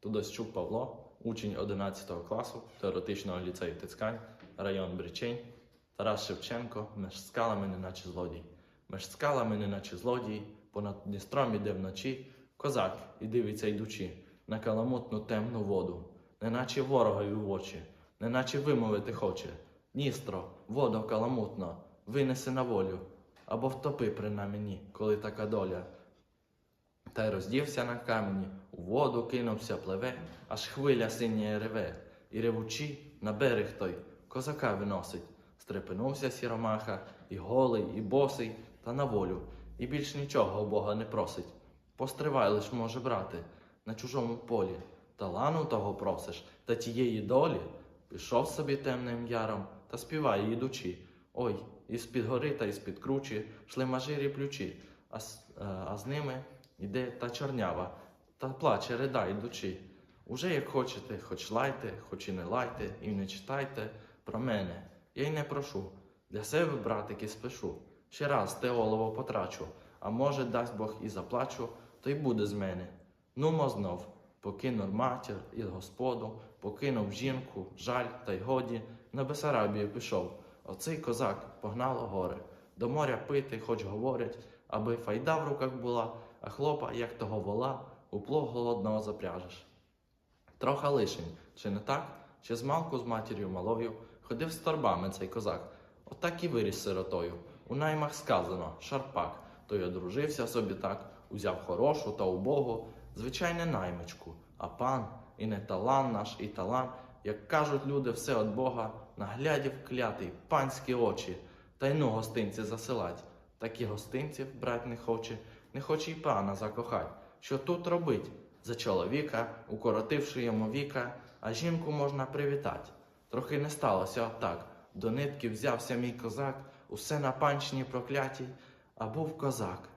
Тудощук Павло, учень 11 класу теоретичного ліцею Тицкань, район Бричень, Тарас Шевченко, меж скалами неначе злодій. Меж скалами неначе злодій, понад Дністром іде вночі, козак і дивиться йдучи на каламутну темну воду, неначе ворогові в очі, неначе вимовити хоче. Дністро, водо каламутно, винеси на волю, або втопи при мені, коли така доля. Та й роздівся на камені, воду кинувся пливе, аж хвиля синя реве, і ревучи на берег той козака виносить. Стрепенувся сіромаха, і голий, і босий, та на волю, і більш нічого Бога не просить. Постривай лиш може брати на чужому полі, талану того просиш, та тієї долі. Пішов собі темним яром та співає, ідучи. Ой, із-під гори та із-під кручі шли мажирі плючі, а, е, а з ними іде та чорнява, та плаче, рида, ідучи. Уже як хочете, хоч лайте, хоч і не лайте, і не читайте про мене. Я й не прошу. Для себе, братики, спишу. Ще раз те олово потрачу, а може, дасть Бог і заплачу, то й буде з мене. Нумо знов, покинув матір і господу, покинув жінку, жаль та й годі, на Бесарабію пішов. Оцей козак погнало горе. До моря пити, хоч говорять, аби файда в руках була, а хлопа, як того вола, у плуг голодного запряжеш. Троха лишень, чи не так? Чи змалку з матір'ю малою ходив з торбами цей козак. Отак і виріс сиротою. У наймах сказано шарпак. Той одружився собі так, узяв хорошу та убогу, звичайне наймичку. А пан і не талан наш, і талан, як кажуть люди, все від Бога, наглядів клятий, панські очі, та й ну гостинці засилать. Такі гостинців брать не хоче, не хоче й пана закохать. Що тут робить? За чоловіка, укоротивши йому віка, а жінку можна привітать. Трохи не сталося отак. До нитки взявся мій козак, усе на панщині проклятій, а був козак.